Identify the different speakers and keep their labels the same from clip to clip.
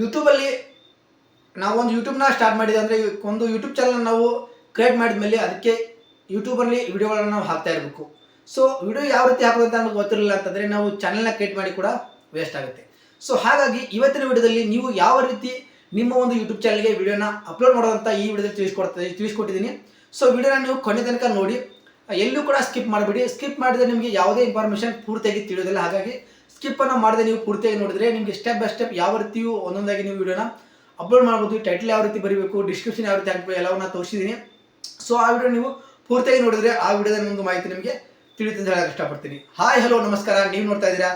Speaker 1: ಯೂಟ್ಯೂಬಲ್ಲಿ ನಾವೊಂದು ಯೂಟ್ಯೂಬ್ನ ಸ್ಟಾರ್ಟ್ ಮಾಡಿದೆ ಅಂದರೆ ಒಂದು ಯೂಟ್ಯೂಬ್ ಚಾನಲ್ ನಾವು ಕ್ರಿಯೇಟ್ ಮಾಡಿದ ಮೇಲೆ ಅದಕ್ಕೆ ಯೂಟ್ಯೂಬಲ್ಲಿ ವಿಡಿಯೋಗಳನ್ನ ನಾವು ಹಾಕ್ತಾ ಇರಬೇಕು. ಸೊ ವಿಡಿಯೋ ಯಾವ ರೀತಿ ಹಾಕೋದು ಅಂತ ನಮಗೆ ಗೊತ್ತಿರಲಿಲ್ಲ ಅಂತಂದರೆ ನಾವು ಚಾನಲ್ನ ಕ್ರಿಯೇಟ್ ಮಾಡಿ ಕೂಡ ವೇಸ್ಟ್ ಆಗುತ್ತೆ. ಸೊ ಹಾಗಾಗಿ ಇವತ್ತಿನ ವಿಡಿಯೋದಲ್ಲಿ ನೀವು ಯಾವ ರೀತಿ ನಿಮ್ಮ ಒಂದು ಯೂಟ್ಯೂಬ್ ಚಾನಲ್ಗೆ ವಿಡಿಯೋನ ಅಪ್ಲೋಡ್ ಮಾಡೋದಂತ ಈ ವಿಡಿಯೋದಲ್ಲಿ ತಿಳಿಸ್ಕೊಡ್ತಾ ತಿಳಿಸ್ಕೊಟ್ಟಿದ್ದೀನಿ. ಸೊ ವಿಡಿಯೋನ ನೀವು ಕೊನೆ ತನಕ ನೋಡಿ. ಎಲ್ಲೂ ಕೂಡ ಸ್ಕಿಪ್ ಮಾಡಬೇಡಿ. ಸ್ಕಿಪ್ ಮಾಡಿದ್ರೆ ನಿಮಗೆ ಯಾವುದೇ ಇನ್ಫಾರ್ಮೇಷನ್ ಪೂರ್ತಿಯಾಗಿ ತಿಳಿಯೋದಿಲ್ಲ. ಹಾಗಾಗಿ ಸ್ಕಿಪ್ ಅನ್ನು ಮಾಡದೆ ನೀವು ಪೂರ್ತಿಯಾಗಿ ನೋಡಿದ್ರೆ ನಿಮಗೆ ಸ್ಟೆಪ್ ಬೈ ಸ್ಟೆಪ್ ಯಾವ ರೀತಿಯೂ ಒಂದೊಂದಾಗಿ ನೀವು ವಿಡಿಯೋನ ಅಪ್ಲೋಡ್ ಮಾಡ್ಬೋದು ಟೈಟಲ್ ಯಾವ ರೀತಿ ಬರೀಬೇಕು ಡಿಸ್ಕ್ರಿಪ್ಷನ್ ಯಾವ ರೀತಿ ಹಾಕಬೇಕು ಎಲ್ಲವನ್ನ ತೋರಿಸಿದ್ದೀನಿ ಸೊ ಆ ವಿಡಿಯೋ ನೀವು ಪೂರ್ತಿಯಾಗಿ ನೋಡಿದ್ರೆ ಆ ವಿಡಿಯೋದ ಒಂದು ಮಾಹಿತಿ ನಿಮಗೆ ತಿಳಿಯುತ್ತೆ ಹೇಳಕ್ಕೆ ಇಷ್ಟಪಡ್ತೀನಿ. ಹಾಯ್ ಹಲೋ ನಮಸ್ಕಾರ. ನೀವು ನೋಡ್ತಾ ಇದ್ದೀರಾ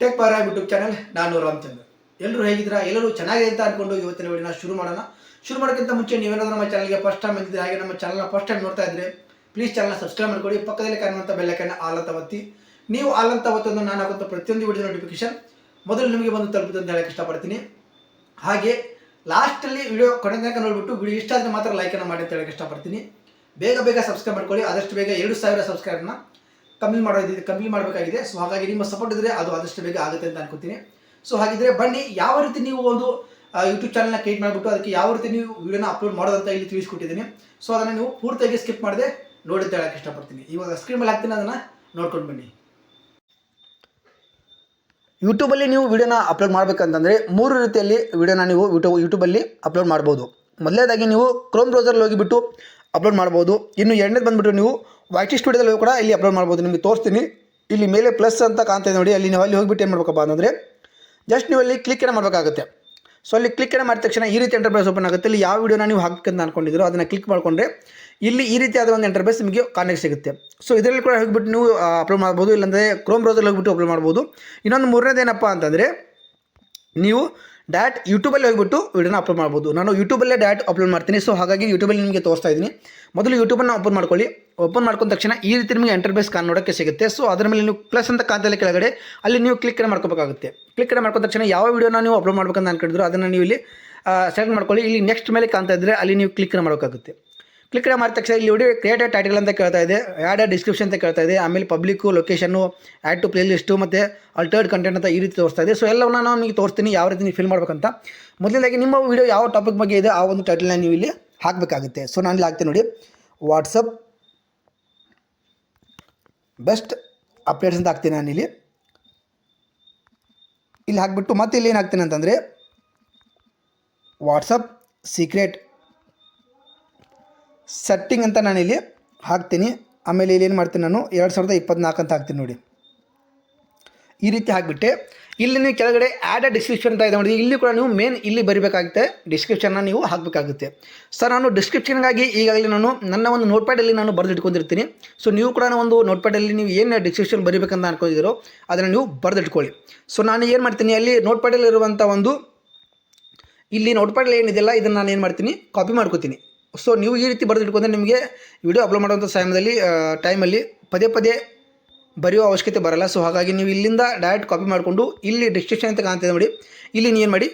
Speaker 1: ಟೆಕ್ ಪವರ್ ಯೂಟ್ಯೂಬ್ ಚಾನಲ್ ನಾನು ರಾಮಚಂದ್ರ. ಎಲ್ಲರೂ ಹೇಗಿದ್ದೀರಾ? ಎಲ್ಲರೂ ಚೆನ್ನಾಗಿದೆ ಅಂತ ಅನ್ಕೊಂಡು ಇವತ್ತಿನ ವಿಡಿಯೋನ ಶುರು ಮಾಡೋಣ. ಶುರು ಮಾಡೋಕ್ಕಿಂತ ಮುಂಚೆ ನೀವೇನಾದ್ರೂ ನಮ್ಮ ಚಾನಲ್ಗೆ ಫಸ್ಟ್ ಟೈಮ್ ಇದ್ದರೆ ಹಾಗೆ ನಮ್ಮ ಚಾನಲ್ನ ಫಸ್ಟ್ ಟೈಮ್ ನೋಡ್ತಾ ಇದ್ರೆ ಪ್ಲೀಸ್ ಚಾನಲ್ನ ಸಬ್ಸ್ಕ್ರೈಬ್ ಮಾಡ್ಕೊಳ್ಳಿ. ಪಕ್ಕದಲ್ಲಿ ಕಾಣುವಂಥ ಬೆಲ್ಲಕ್ಕನ್ನು ಆಲತ್ತ ಒತ್ತಿ. ನೀವು ಆಲಂತ ಹೊತ್ತೊಂದು ನಾನು ಹಾಕುವಂಥ ಪ್ರತಿಯೊಂದು ವಿಡಿಯೋ ನೋಟಿಫಿಕೇಶನ್ ಮೊದಲು ನಿಮಗೆ ಬಂದು ತಲುಪುತ್ತೆ ಅಂತ ಹೇಳಕ್ಕೆ ಇಷ್ಟಪಡ್ತೀನಿ. ಹಾಗೆ ಲಾಸ್ಟಲ್ಲಿ ವಿಡಿಯೋ ಕೊನೆ ತನಕ ನೋಡಿಬಿಟ್ಟು ವಿಡಿಯೋ ಇಷ್ಟ ಆದರೆ ಮಾತ್ರ ಲೈಕನ್ನು ಮಾಡಿ ಅಂತ ಹೇಳಕ್ಕೆ ಇಷ್ಟಪಡ್ತೀನಿ. ಬೇಗ ಬೇಗ ಸಬ್ಸ್ಕ್ರೈಬ್ ಮಾಡ್ಕೊಳ್ಳಿ. ಆದಷ್ಟು ಬೇಗ ಎರಡು ಸಾವಿರ ಸಬ್ಸ್ಕ್ರೈಬ್ನ ಕಮ್ಮಿ ಮಾಡೋದಿದೆ ಕಮ್ಮಿ ಮಾಡಬೇಕಾಗಿದೆ. ಸೊ ಹಾಗಾಗಿ ನಿಮ್ಮ ಸಪೋರ್ಟ್ ಇದ್ದರೆ ಅದು ಆದಷ್ಟು ಬೇಗ ಆಗುತ್ತೆ ಅಂತ ಅನ್ಕೋತೀನಿ. ಸೊ ಹಾಗಿದ್ರೆ ಬನ್ನಿ, ಯಾವ ರೀತಿ ನೀವು ಒಂದು ಯೂಟ್ಯೂಬ್ ಚಾನಲ್ನ ಕ್ರಿಯೇಟ್ ಮಾಡಿಬಿಟ್ಟು ಅದಕ್ಕೆ ಯಾವ ರೀತಿ ನೀವು ವಿಡಿಯೋನ ಅಪ್ಲೋಡ್ ಮಾಡೋದಂತ ಇಲ್ಲಿ ತಿಳಿಸ್ಕೊಟ್ಟಿದ್ದೀನಿ. ಸೊ ಅದನ್ನು ನೀವು ಪೂರ್ತಿಯಾಗಿ ಸ್ಕಿಪ್ ಮಾಡದೆ ನೋಡಿ ಅಂತ ಹೇಳಕ್ಕೆ ಇಷ್ಟಪಡ್ತೀನಿ. ಇವಾಗ ಸ್ಕ್ರೀನ್ ಮೇಲೆ ಹಾಕ್ತೀನಿ, ಅದನ್ನು ನೋಡ್ಕೊಂಡು ಬನ್ನಿ. ಯೂಟ್ಯೂಬಲ್ಲಿ ನೀವು ವಿಡಿಯೋನ ಅಪ್ಲೋಡ್ ಮಾಡಬೇಕಂತಂದರೆ ಮೂರು ರೀತಿಯಲ್ಲಿ ವಿಡಿಯೋನ ನೀವು ಯೂಟ್ಯೂಬ್ ಯೂಟ್ಯೂಬಲ್ಲಿ ಅಪ್ಲೋಡ್ ಮಾಡ್ಬೋದು. ಮೊದಲನೇದಾಗಿ ನೀವು ಕ್ರೋಮ್ ಬ್ರೌಸರ್ಲ್ಲಿ ಹೋಗಿಬಿಟ್ಟು ಅಪ್ಲೋಡ್ ಮಾಡ್ಬೋದು. ಇನ್ನು ಎರಡನೇದು ಬಂದುಬಿಟ್ಟು ನೀವು ವೈಟಿ ಸ್ಟುಡಿಯೋದಲ್ಲಿ ಕೂಡ ಇಲ್ಲಿ ಅಪ್ಲೋಡ್ ಮಾಡ್ಬೋದು. ನಿಮಗೆ ತೋರಿಸ್ತೀನಿ. ಇಲ್ಲಿ ಮೇಲೆ ಪ್ಲಸ್ ಅಂತ ಕಾಣ್ತಾ ನೋಡಿ. ಅಲ್ಲಿ ನೀವು ಅಲ್ಲಿ ಹೋಗಿಬಿಟ್ಟು ಏನು ಮಾಡ್ಬೇಕಪ್ಪ ಅಂತಂದರೆ ಜಸ್ಟ್ ನೀವು ಅಲ್ಲಿ ಕ್ಲಿಕ್ಕನ್ನು ಮಾಡಬೇಕಾಗುತ್ತೆ. ಸೊ ಅಲ್ಲಿ ಕ್ಲಿಕ್ಕನ್ನು ಮಾಡಿದ ತಕ್ಷಣ ಈ ರೀತಿ ಎಂಟರ್ಪ್ರೈಸ್ ಓಪನ್ ಆಗುತ್ತೆ. ಇಲ್ಲಿ ಯಾವ ವಿಡಿಯೋನ ನೀವು ಹಾಕಬೇಕಂತ ಅಂದ್ಕೊಂಡಿದ್ರು ಅದನ್ನು ಕ್ಲಿಕ್ ಮಾಡಿಕೊಂಡ್ರೆ ಇಲ್ಲಿ ಈ ರೀತಿಯಾದ ಒಂದು ಎಂಟರ್ಪ್ರೈಸ್ ನಿಮಗೆ ಕಾನೆಕ್ಟ್ ಸಿಗುತ್ತೆ. ಸೊ ಇದರಲ್ಲಿ ಕೂಡ ಹೋಗಿಬಿಟ್ಟು ನೀವು ಅಪ್ಲೋಡ್ ಮಾಡ್ಬೋದು, ಇಲ್ಲಾಂದರೆ ಕ್ರೋಮ್ ಬ್ರೌಸರ್ಲ್ಲಿ ಹೋಗಿಬಿಟ್ಟು ಅಪ್ಲೋಡ್ ಮಾಡ್ಬೋದು. ಇನ್ನೊಂದು ಮೂರನೇದು ಏನಪ್ಪ ಅಂತಂದರೆ, ನೀವು ಡೈರೆಕ್ಟ್ ಯೂಟ್ಯೂಬಲ್ಲಿ ಹೋಗಿಬಿಟ್ಟು ವಿಡಿಯೋನ ಅಪ್ಲೋಡ್ ಮಾಡ್ಬೋದು. ನಾನು ಯೂಟ್ಯೂಬಲ್ಲೇ ಡೈರೆಕ್ಟ್ ಅಪ್ಲೋಡ್ ಮಾಡ್ತೀನಿ. ಸೊ ಹಾಗಾಗಿ ಯೂಟ್ಯೂಬಲ್ಲಿ ನಿಮಗೆ ತೋರಿಸ್ತಾ ಇದ್ದೀನಿ. ಮೊದಲು ಯೂಟ್ಯೂಬನ್ನು ಓಪನ್ ಮಾಡ್ಕೊಳ್ಳಿ. ಓಪನ್ ಮಾಡ್ಕೊಂಡ ತಕ್ಷಣ ಈ ರೀತಿ ನಿಮಗೆ ಎಂಟರ್ಬೇಸ್ ಕಾನ್ ನೋಡೋಕ್ಕೆ ಸಿಗುತ್ತೆ. ಸೊ ಅದರ ಮೇಲೆ ನೀವು ಪ್ಲಸ್ ಅಂತ ಕಾಂತಲ್ಲಿ ಕೆಳಗಡೆ, ಅಲ್ಲಿ ನೀವು ಕ್ಲಿಕ್ ಮಾಡ್ಕೋಬೇಕಾಗುತ್ತೆ. ಕ್ಲಿಕ್ ಮಾಡ್ಕೊಂಡ ತಕ್ಷಣ ಯಾವ ವಿಡಿಯೋನ ನೀವು ಅಪ್ಲೋಡ್ ಮಾಡ್ಬೇಕಂತ ಅನ್ಕೊಂಡಿದ್ರು ಅದನ್ನು ನೀವು ಇಲ್ಲಿ ಸೆಲೆಕ್ಟ್ ಮಾಡ್ಕೊಳ್ಳಿ. ಇಲ್ಲಿ ನೆಕ್ಸ್ಟ್ ಮೇಲೆ ಕಾಣ್ತಾ ಇದ್ದರೆ ಅಲ್ಲಿ ನೀವು ಕ್ಲಿಕ್ ಮಾಡಬೇಕಾಗುತ್ತೆ. ಕ್ಲಿಕ್ ಮಾಡಿದ ತಕ್ಷಣ ಇಲ್ಲಿ ವಿಡಿಯೋ ಕ್ರಿಯೇಟ್ ಟೈಟಲ್ ಅಂತ ಕೇಳ್ತಾ ಇದೆ. ಆ್ಯಡ್ ಡಿಸ್ಕ್ರಿಪ್ಷನ್ ಅಂತ ಕೇಳ್ತಾ ಇದೆ. ಆಮೇಲೆ public location add to play ಮತ್ತು ಅಲ್ಟರ್ಡ್ ಕಂಟೆಂಟ್ ಅಂತ ಈ ರೀತಿ ತೋರಿಸ್ತಾ ಇದೆ. ಸೊ ಎಲ್ಲವನ್ನ ನಾನು ನಿಮಗೆ ತೋರಿಸ್ತೀನಿ, ಯಾವ ರೀತಿ ನೀವು ಫಿಲ್ ಮಾಡಬೇಕಂತ. ಮೊದಲನೇದಾಗಿ ನಿಮ್ಮ ವೀಡಿಯೋ ಯಾವ ಟಾಪಿಕ್ ಬಗ್ಗೆ ಇದೆ, ಆ ಒಂದು ಟೈಟಲ್ನ ನೀವು ಇಲ್ಲಿ ಹಾಕಬೇಕಾಗುತ್ತೆ. ಸೊ ನಾನು ಇಲ್ಲಿ ಹಾಕ್ತೀನಿ ನೋಡಿ. ವಾಟ್ಸಪ್ ಬೆಸ್ಟ್ ಅಪ್ಡೇಟ್ಸ್ ಅಂತ ಹಾಕ್ತೀನಿ ನಾನು ಇಲ್ಲಿ ಇಲ್ಲಿ ಹಾಕಿಬಿಟ್ಟು ಮತ್ತೆ ಇಲ್ಲಿ ಏನು ಹಾಕ್ತೀನಿ ಅಂತಂದರೆ ವಾಟ್ಸಪ್ ಸೀಕ್ರೆಟ್ ಸೆಟ್ಟಿಂಗ್ ಅಂತ ನಾನು ಇಲ್ಲಿ ಹಾಕ್ತೀನಿ. ಆಮೇಲೆ ಇಲ್ಲಿ ಏನು ಮಾಡ್ತೀನಿ ನಾನು? ಎರಡು ಸಾವಿರದ ಇಪ್ಪತ್ನಾಲ್ಕು ಅಂತ ಹಾಕ್ತೀನಿ ನೋಡಿ. ಈ ರೀತಿ ಹಾಕಿಬಿಟ್ಟೆ. ಇಲ್ಲಿ ನೀವು ಕೆಳಗಡೆ ಆ್ಯಡ್ ಅ ಡಿಸ್ಕ್ರಿಪ್ಷನ್ ಅಂತ ಇದೆ ನೋಡಿ. ಇಲ್ಲಿ ಕೂಡ ನೀವು ಮೇನ್ ಇಲ್ಲಿ ಬರಿಬೇಕಾಗುತ್ತೆ. ಡಿಸ್ಕ್ರಿಪ್ಷನ್ನ ನೀವು ಹಾಕಬೇಕಾಗುತ್ತೆ. ಸರ್ ನಾನು ಡಿಸ್ಕ್ರಿಪ್ಷನ್ಗಾಗಿ ಈಗಾಗಲೇ ನಾನು ನನ್ನ ಒಂದು ನೋಟ್ಪ್ಯಾಡಲ್ಲಿ ನಾನು ಬರೆದು ಇಟ್ಕೊಂಡಿರ್ತೀನಿ ಸೊ ನೀವು ಕೂಡ ಒಂದು ನೋಟ್ಪ್ಯಾಡಲ್ಲಿ ನೀವು ಏನು ಡಿಸ್ಕ್ರಿಪ್ಷನ್ ಬರಿಬೇಕಂತ ಅನ್ಕೊಂಡಿದ್ದೀರೋ ಅದನ್ನು ನೀವು ಬರೆದಿಟ್ಕೊಳ್ಳಿ. ಸೊ ನಾನು ಏನು ಮಾಡ್ತೀನಿ? ಅಲ್ಲಿ ನೋಟ್ಪ್ಯಾಡಲ್ಲಿರುವಂಥ ಒಂದು ಇಲ್ಲಿ ನೋಟ್ಪ್ಯಾಡಲ್ಲಿ ಏನಿದೆಯಲ್ಲ, ಇದನ್ನು ನಾನು ಏನು ಮಾಡ್ತೀನಿ? ಕಾಪಿ ಮಾಡ್ಕೋತೀನಿ. ಸೊ ನೀವು ಈ ರೀತಿ ಬರೆದು ಇಟ್ಕೊಂಡ್ರೆ ನಿಮಗೆ ವಿಡಿಯೋ ಅಪ್ಲೋಡ್ ಮಾಡುವಂಥ ಸಮಯದಲ್ಲಿ ಟೈಮಲ್ಲಿ ಪದೇ ಪದೇ ಬರೆಯೋ ಅವಶ್ಯಕತೆ ಬರಲ್ಲ. ಸೊ ಹಾಗಾಗಿ ನೀವು ಇಲ್ಲಿಂದ ಡೈರೆಕ್ಟ್ ಕಾಪಿ ಮಾಡಿಕೊಂಡು ಇಲ್ಲಿ ಡಿಸ್ಕ್ರಿಪ್ಷನ್ ಅಂತ ಕಾಣ್ತಿದೆ ನೋಡಿ. ಇಲ್ಲಿ ನೀವು ಏನು ಮಾಡಿ?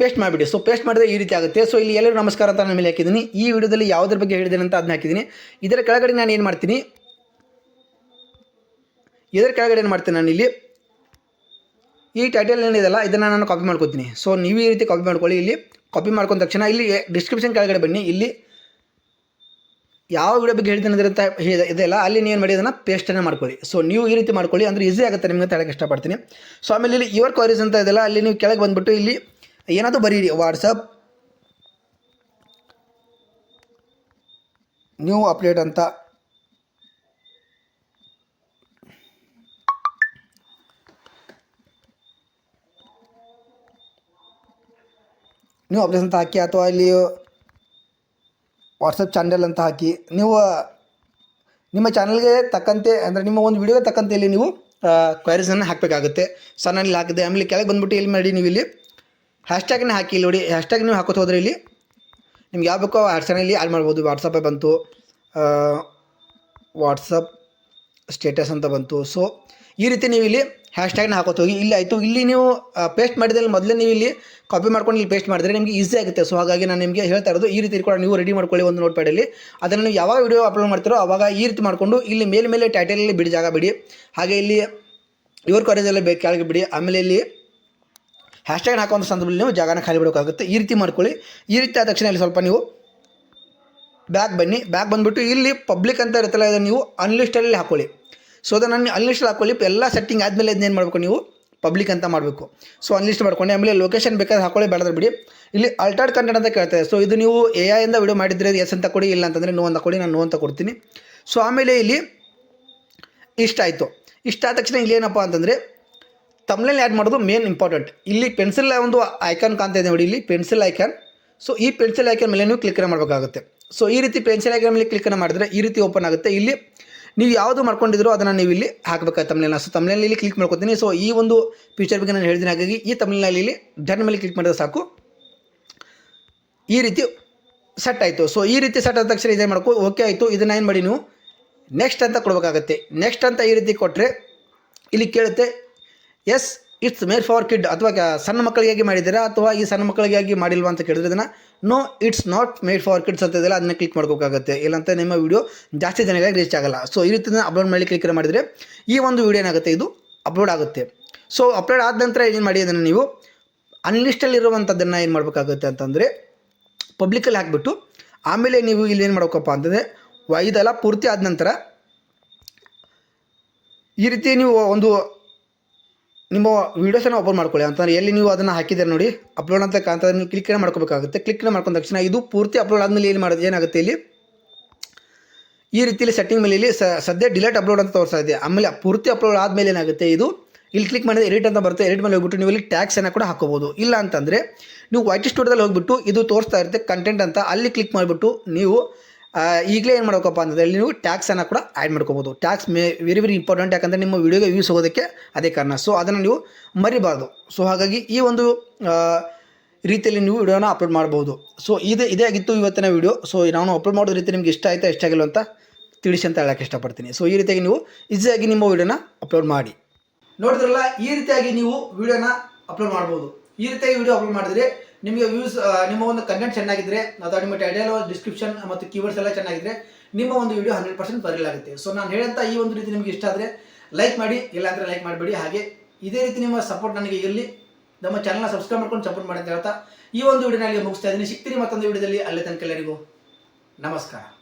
Speaker 1: ಪೇಸ್ಟ್ ಮಾಡಿಬಿಡಿ. ಸೊ ಪೇಸ್ಟ್ ಮಾಡಿದ್ರೆ ಈ ರೀತಿ ಆಗುತ್ತೆ. ಸೊ ಇಲ್ಲಿ ಎಲ್ಲರೂ ನಮಸ್ಕಾರ ಅಂತ ನಾನು ಮೇಲೆ ಹಾಕಿದ್ದೀನಿ. ಈ ವಿಡಿಯೋದಲ್ಲಿ ಯಾವುದ್ರ ಬಗ್ಗೆ ಹೇಳಿದ್ದೇನೆ ಅಂತ ಅದನ್ನ ಹಾಕಿದ್ದೀನಿ. ಇದರ ಕೆಳಗಡೆ ನಾನು ಏನು ಮಾಡ್ತೀನಿ? ಇದರ ಕೆಳಗಡೆ ಏನು ಮಾಡ್ತೀನಿ ನಾನು ಇಲ್ಲಿ? ಈ ಟೈಟಲ್ ಏನಿದೆಲ್ಲ ಇದನ್ನು ನಾನು ಕಾಪಿ ಮಾಡ್ಕೊತೀನಿ. ಸೊ ನೀವು ಈ ರೀತಿ ಕಾಪಿ ಮಾಡ್ಕೊಳ್ಳಿ ಇಲ್ಲಿ. ಕಾಪಿ ಮಾಡ್ಕೊಂಡ ತಕ್ಷಣ ಇಲ್ಲಿ ಡಿಸ್ಕ್ರಿಪ್ಷನ್ ಕೆಳಗಡೆ ಬನ್ನಿ. ಇಲ್ಲಿ ಯಾವ ವಿಡಿಯೋ ಬಗ್ಗೆ ಹೇಳ್ತೀನಿ ಅಂತ ಇದೆ- ಇದೆಯಲ್ಲ ಅಲ್ಲಿ ನೀವು ಏನು ಮಾಡಿ ಅದನ್ನು ಪೇಸ್ಟನ್ನು ಮಾಡ್ಕೊಳ್ಳಿ. ಸೊ ನೀವು ಈ ರೀತಿ ಮಾಡ್ಕೊಳ್ಳಿ, ಅಂದರೆ ಈಸಿ ಆಗುತ್ತೆ ನಿಮಗೆ ತಳಕ್ಕೆ ಇಷ್ಟಪಡ್ತೀನಿ. ಸೊ ಆಮೇಲೆ ಇಲ್ಲಿ ಯುವರ್ ಕ್ವರೀಸ್ ಅಂತ ಇದೆಯಲ್ಲ ಅಲ್ಲಿ ನೀವು ಕೆಳಗೆ ಬಂದುಬಿಟ್ಟು ಇಲ್ಲಿ ಏನಾದರೂ ಬರೀರಿ. ವಾಟ್ಸಪ್ ನ್ಯೂ ಅಪ್ಡೇಟ್ ಅಂತ ನೀವು ಅಪ್ಡೇಟ್ ಅಂತ ಹಾಕಿ ಅಥವಾ ಇಲ್ಲಿ ವಾಟ್ಸಪ್ ಚಾನಲ್ ಅಂತ ಹಾಕಿ ನೀವು, ನಿಮ್ಮ ಚಾನಲ್ಗೆ ತಕ್ಕಂತೆ, ಅಂದರೆ ನಿಮ್ಮ ಒಂದು ವಿಡಿಯೋ ತಕ್ಕಂತೆ ಇಲ್ಲಿ ನೀವು ಕ್ವೈರೀಸನ್ನು ಹಾಕಬೇಕಾಗುತ್ತೆ. ಸರ್ ನಾನು ಇಲ್ಲಿ ಹಾಕಿದೆ, ಆಮೇಲೆ ಕೆಳಗೆ ಬಂದುಬಿಟ್ಟು ಇಲ್ಲಿ ಮಾಡಿ ನೀವು ಇಲ್ಲಿ ಹ್ಯಾಶ್ಟ್ಯಾಗ್ನ ಹಾಕಿ ಇಲ್ಲಿ ನೋಡಿ. ಹ್ಯಾಶ್ಟ್ಯಾಗ್ ನೀವು ಹಾಕೋತ ಹೋದ್ರೆ ಇಲ್ಲಿ ನಿಮ್ಗೆ ಯಾವ ಬೇಕೋ ಇಲ್ಲಿ ಆ್ಯಡ್ ಮಾಡ್ಬೋದು. ವಾಟ್ಸಪ್ಪೇ ಬಂತು ವಾಟ್ಸಪ್ ಸ್ಟೇಟಸ್ ಅಂತ ಬಂತು. ಸೊ ಈ ರೀತಿ ನೀವು ಇಲ್ಲಿ ಹ್ಯಾಶ್ಟ್ಯಾಗ್ನ ಹಾಕೋತ. ಹೋಗಿ ಇಲ್ಲಿ ಆಯಿತು. ಇಲ್ಲಿ ನೀವು ಪೇಸ್ಟ್ ಮಾಡಿದಲ್ಲಿ ಮೊದಲೇ ನೀವು ಇಲ್ಲಿ ಕಾಪಿ ಮಾಡ್ಕೊಂಡು ಇಲ್ಲಿ ಪೇಸ್ಟ್ ಮಾಡಿದ್ರೆ ನಿಮಗೆ ಈಸಿ ಆಗುತ್ತೆ. ಸೊ ಹಾಗಾಗಿ ನಾನು ನಿಮಗೆ ಹೇಳ್ತಾ ಇರೋದು, ಈ ರೀತಿ ಕೂಡ ನೀವು ರೆಡಿ ಮಾಡ್ಕೊಳ್ಳಿ ಒಂದು ನೋಟ್ಪ್ಯಾಡಲ್ಲಿ ಅದನ್ನು ನೀವು ಯಾವಾಗ ವಿಡಿಯೋ ಅಪ್ಲೋಡ್ ಮಾಡ್ತೀರೋ ಅವಾಗ ಈ ರೀತಿ ಮಾಡಿಕೊಂಡು ಇಲ್ಲಿ ಮೇಲೆ ಮೇಲೆ ಟೈಟಲಲ್ಲಿ ಬಿಡಿ, ಜಾಗ ಬಿಡಿ. ಹಾಗೆ ಇಲ್ಲಿ ಇವ್ರ ಕಾಲೇಜಲ್ಲಿ ಬೇಕು, ಕೆಳಗೆ ಬಿಡಿ. ಆಮೇಲೆ ಇಲ್ಲಿ ಹ್ಯಾಶ್ಟ್ಯಾಗ್ ಹಾಕುವಂಥ ಸಂದರ್ಭದಲ್ಲಿ ನೀವು ಜಾಗನ ಖಾಲಿ ಬಿಡೋಕ್ಕಾಗುತ್ತೆ. ಈ ರೀತಿ ಮಾಡ್ಕೊಳ್ಳಿ. ಈ ರೀತಿ ಆದ ತಕ್ಷಣ ಇಲ್ಲಿ ಸ್ವಲ್ಪ ನೀವು ಬ್ಯಾಗ್ ಬನ್ನಿ. ಬ್ಯಾಗ್ ಬಂದುಬಿಟ್ಟು ಇಲ್ಲಿ ಪಬ್ಲಿಕ್ ಅಂತ ಇರುತ್ತಲ್ಲ, ಇದನ್ನು ನೀವು ಅನ್ಲಿಸ್ಟಲ್ಲಿ ಹಾಕೊಳ್ಳಿ. ಸೊ ಅದನ್ನು ಅನ್ಲಿಸ್ಟ್ ಹಾಕೊಳ್ಳಿ, ಎಲ್ಲ ಸೆಟ್ಟಿಂಗ್ ಆದಮೇಲೆ ಅದನ್ನೇನು ಮಾಡಬೇಕು ನೀವು? ಪಬ್ಲಿಕ್ ಅಂತ ಮಾಡಬೇಕು. ಸೊ ಅನ್ಲಿಸ್ಟ್ ಮಾಡ್ಕೊಂಡು, ಆಮೇಲೆ ಲೊಕೇಶನ್ ಬೇಕಾದ್ರೆ ಹಾಕೊಳ್ಳಿ, ಬೇಡದ್ರೆ ಬಿಡಿ. ಇಲ್ಲಿ ಅಲ್ಟರ್ಡ್ ಕಂಟೆಂಟ್ ಅಂತ ಕೇಳ್ತಾರೆ ಸೊ ಇದು ನೀವು ಎ ಇಂದ ವಿಡಿಯೋ ಮಾಡಿದರೆ ಎಸ್ ಅಂತ ಕೊಡಿ, ಇಲ್ಲ ಅಂತಂದರೆ ನೋ ಅಂತ ಕೊಡಿ, ನಾನು ನೋ ಅಂತ ಕೊಡ್ತೀನಿ. ಸೊ ಆಮೇಲೆ ಇಲ್ಲಿ ಇಷ್ಟ ಆಯಿತು. ಇಷ್ಟ ಆದ ತಕ್ಷಣ ಇಲ್ಲಿ ಏನಪ್ಪ ಅಂತಂದರೆ ತಮ್ಮಲ್ಲಿ ಆ್ಯಡ್ ಮಾಡೋದು ಮೇನ್ ಇಂಪಾರ್ಟೆಂಟ್ ಇಲ್ಲಿ ಪೆನ್ಸಿಲ್ ಒಂದು ಐಕಾನ್ ಕಾಣ್ತಾ ಇದೆ ನೋಡಿ, ಇಲ್ಲಿ ಪೆನ್ಸಿಲ್ ಐಕಾನ್ ಸೊ ಈ ಪೆನ್ಸಿಲ್ ಐಕಾನ್ ಮೇಲೆ ನೀವು ಕ್ಲಿಕ್ಕನ್ನು ಮಾಡಬೇಕಾಗುತ್ತೆ. ಸೊ ಈ ರೀತಿ ಪೆನ್ಸಿಲ್ ಐಕಾನ್ ಮೇಲೆ ಕ್ಲಿಕ್ಕನ್ನು ಮಾಡಿದ್ರೆ ಈ ರೀತಿ ಓಪನ್ ಆಗುತ್ತೆ. ಇಲ್ಲಿ ನೀವು ಯಾವುದು ಮಾಡ್ಕೊಂಡಿದ್ರು ಅದನ್ನು ನೀವು ಇಲ್ಲಿ ಹಾಕಬೇಕಾಗಿ ತಮಿಳಿನ ಸೊ ತಮಿಳಿನಲ್ಲಿ ಕ್ಲಿಕ್ ಮಾಡ್ಕೊತೀನಿ. ಸೊ ಈ ಒಂದು ಫೀಚರ್ ಬಗ್ಗೆ ನಾನು ಹೇಳಿದ್ದೀನಿ ಹಾಗಾಗಿ ಈ ತಮಿಳಿನಲ್ಲಿ ಇಲ್ಲಿ ಡನ್ ಮೇಲೆ ಕ್ಲಿಕ್ ಮಾಡಿದ್ರೆ ಸಾಕು. ಈ ರೀತಿ ಸೆಟ್ ಆಯಿತು. ಸೊ ಈ ರೀತಿ ಸೆಟ್ ಆದ ತಕ್ಷಣ ಇದೇನು ಮಾಡ್ಕೊ ಓಕೆ ಆಯಿತು. ಇದನ್ನ ಏನು ಮಾಡಿ ನೀವು ನೆಕ್ಸ್ಟ್ ಅಂತ ಕೊಡಬೇಕಾಗತ್ತೆ. ನೆಕ್ಸ್ಟ್ ಅಂತ ಈ ರೀತಿ ಕೊಟ್ಟರೆ ಇಲ್ಲಿ ಕೇಳುತ್ತೆ yes it's made for kid ಅಥವಾ ಸಣ್ಣ ಮಕ್ಕಳಿಗಾಗಿ ಮಾಡಿದ್ದೀರಾ ಅಥವಾ ಈ ಸಣ್ಣ ಮಕ್ಕಳಿಗಾಗಿ ಮಾಡಿಲ್ವಾ ಅಂತ ಕೇಳಿದ್ರೆ ಇದನ್ನು, no, it's not made for kids ಅಂತ ಇದೆಯಲ್ಲ ಅದನ್ನ ಕ್ಲಿಕ್ ಮಾಡ್ಬೇಕಾಗುತ್ತೆ ಇಲ್ಲಂತ ನಿಮ್ಮ ವಿಡಿಯೋ ಜಾಸ್ತಿ ಜನಗಳಿಗೆ ರೀಚ್ ಆಗಲ್ಲ. ಸೊ ಈ ರೀತಿಯಿಂದ ಅಪ್ಲೋಡ್ ಮಾಡಿ ಕ್ಲಿಕ್ ಮಾಡಿದರೆ ಈ ಒಂದು ವಿಡಿಯೋ ಏನಾಗುತ್ತೆ? ಇದು ಅಪ್ಲೋಡ್ ಆಗುತ್ತೆ. ಸೊ ಅಪ್ಲೋಡ್ ಆದ ನಂತರ ಏನು ಮಾಡಿ ಅದನ್ನು ನೀವು ಅನ್ಲಿಸ್ಟಲ್ಲಿರುವಂಥದ್ದನ್ನು ಏನು ಮಾಡಬೇಕಾಗುತ್ತೆ ಅಂತಂದರೆ ಪಬ್ಲಿಕಲ್ಲಿ ಹಾಕಿಬಿಟ್ಟು, ಆಮೇಲೆ ನೀವು ಇಲ್ಲಿ ಏನು ಮಾಡಬೇಕಪ್ಪ ಅಂತಂದರೆ ವೈದಲ್ಲ ಪೂರ್ತಿ ಆದ ನಂತರ ಈ ರೀತಿ ನೀವು ಒಂದು ನಿಮ್ಮ ವೀಡಿಯೋಸನ್ನು ಓಪನ್ ಮಾಡ್ಕೊಳ್ಳಿ. ಅಂತಂದ್ರೆ ಎಲ್ಲಿ ನೀವು ಅದನ್ನು ಹಾಕಿದ್ದೀರ ನೋಡಿ ಅಪ್ಲೋಡ್ ಅಂತ ಕಾಣ್ತದೆ. ನೀವು ಕ್ಲಿಕ್ನ ಮಾಡ್ಕೋಬೇಕಾಗುತ್ತೆ. ಕ್ಲಿಕ್ನ ಮಾಡ್ಕೊಂಡ ತಕ್ಷಣ ಇದು ಪೂರ್ತಿ ಅಪ್ಲೋಡ್ ಆದಮೇಲೆ ಏನು ಮಾಡೋದು ಏನಾಗುತ್ತೆ ಇಲ್ಲಿ? ಈ ರೀತಿಯಲ್ಲಿ ಸೆಟ್ಟಿಂಗ್ ಮೇಲೆ ಇಲ್ಲಿ ಸದ್ಯ ಡಿಲೇಟ್ ಅಪ್ಲೋಡ್ ಅಂತ ತೋರಿಸ್ತಾ ಇದೆ. ಆಮೇಲೆ ಪೂರ್ತಿ ಅಪ್ಲೋಡ್ ಆದಮೇಲೆ ಏನಾಗುತ್ತೆ ಇದು? ಇಲ್ಲಿ ಕ್ಲಿಕ್ ಮಾಡಿದ್ರೆ ಎಡಿಟ್ ಅಂತ ಬರುತ್ತೆ. ಎಡಿಟ್ ಮೇಲೆ ಹೋಗ್ಬಿಟ್ಟು ನೀವು ಇಲ್ಲಿ ಟ್ಯಾಕ್ಸನ್ನು ಕೂಡ ಹಾಕೋಬೋದು ಇಲ್ಲ ಅಂತಂದರೆ ನೀವು ವೈಟ್ ಸ್ಟುಡಿಯೋದಲ್ಲಿ ಹೋಗ್ಬಿಟ್ಟು ಇದು ತೋರಿಸ್ತಾ ಇರುತ್ತೆ ಕಂಟೆಂಟ್ ಅಂತ. ಅಲ್ಲಿ ಕ್ಲಿಕ್ ಮಾಡಿಬಿಟ್ಟು ನೀವು ಈಗಲೇ ಏನು ಮಾಡ್ಬೇಕಪ್ಪ ಅಂತಂದರೆ ನೀವು ಟ್ಯಾಕ್ಸನ್ನು ಕೂಡ ಆ್ಯಡ್ ಮಾಡ್ಕೋಬೋದು. Tax may very very important ಯಾಕಂದರೆ ನಿಮ್ಮ ವಿಡಿಯೋಗೆ ವ್ಯೂಸ್ ಹೋಗೋದಕ್ಕೆ ಅದೇ ಕಾರಣ. ಸೊ ಅದನ್ನು ನೀವು ಮರಿಬಾರ್ದು. ಸೊ ಹಾಗಾಗಿ ಈ ಒಂದು ರೀತಿಯಲ್ಲಿ ನೀವು ವಿಡಿಯೋನ ಅಪ್ಲೋಡ್ ಮಾಡ್ಬೋದು. ಸೊ ಇದು, ಇದೇ ಆಗಿತ್ತು ಇವತ್ತಿನ ವಿಡಿಯೋ ಸೊ ನಾನು ಅಪ್ಲೋಡ್ ಮಾಡೋ ರೀತಿ ನಿಮ್ಗೆ ಇಷ್ಟ ಆಯಿತಾ, ಇಷ್ಟ ಆಗಿಲ್ಲ ಅಂತ ತಿಳಿಸಿ ಅಂತ ಹೇಳೋಕ್ಕೆ ಇಷ್ಟಪಡ್ತೀನಿ. ಸೊ ಈ ರೀತಿಯಾಗಿ ನೀವು ಈಸಿಯಾಗಿ ನಿಮ್ಮ ವಿಡಿಯೋನ ಅಪ್ಲೋಡ್ ಮಾಡಿ. ನೋಡಿದ್ರಲ್ಲ, ಈ ರೀತಿಯಾಗಿ ನೀವು ವಿಡಿಯೋನ ಅಪ್ಲೋಡ್ ಮಾಡ್ಬೋದು. ಈ ರೀತಿಯಾಗಿ ವಿಡಿಯೋ ಅಪ್ಲೋಡ್ ಮಾಡಿದ್ರೆ ನಿಮಗೆ ವ್ಯೂಸ್ ನಿಮ್ಮ ಒಂದು ಕಂಟೆಂಟ್ ಚೆನ್ನಾಗಿದ್ರೆ ಅಥವಾ ನಿಮ್ಮ ಟೈಟಲ್ ಡಿಸ್ಕ್ರಿಪ್ಷನ್ ಮತ್ತು ಕೀವರ್ಡ್ಸ್ ಎಲ್ಲ ಚೆನ್ನಾಗಿದ್ರೆ, ನಿಮ್ಮ ಒಂದು ವಿಡಿಯೋ ಹಂಡ್ರೆಡ್ ಪರ್ಸೆಂಟ್ ಬರಲಾಗುತ್ತೆ ಸೊ ನಾನು ಹೇಳಂತ ಈ ಒಂದು ರೀತಿ ನಿಮಗೆ ಇಷ್ಟ ಆದರೆ ಲೈಕ್ ಮಾಡಿ, ಇಲ್ಲಾಂದರೆ ಲೈಕ್ ಮಾಡಬೇಡಿ. ಹಾಗೆ ಇದೇ ರೀತಿ ನಿಮ್ಮ ಸಪೋರ್ಟ್ ನನಗೆ ಇರಲಿ. ನಮ್ಮ ಚಾನಲ್ನ ಸಬ್ಸ್ಕ್ರೈಬ್ ಮಾಡ್ಕೊಂಡು ಸಪೋರ್ಟ್ ಮಾಡಿ ಅಂತ ಹೇಳ್ತಾ ಈ ಒಂದು ವಿಡಿಯೋನಲ್ಲಿ ಮುಗಿಸ್ತಾ ಇದ್ದೀನಿ. ಸಿಗ್ತೀನಿ ಮತ್ತೊಂದು ವಿಡಿಯೋದಲ್ಲಿ ಅಲ್ಲಿ ತನಕ ಎಲ್ಲರಿಗೂ ನಮಸ್ಕಾರ.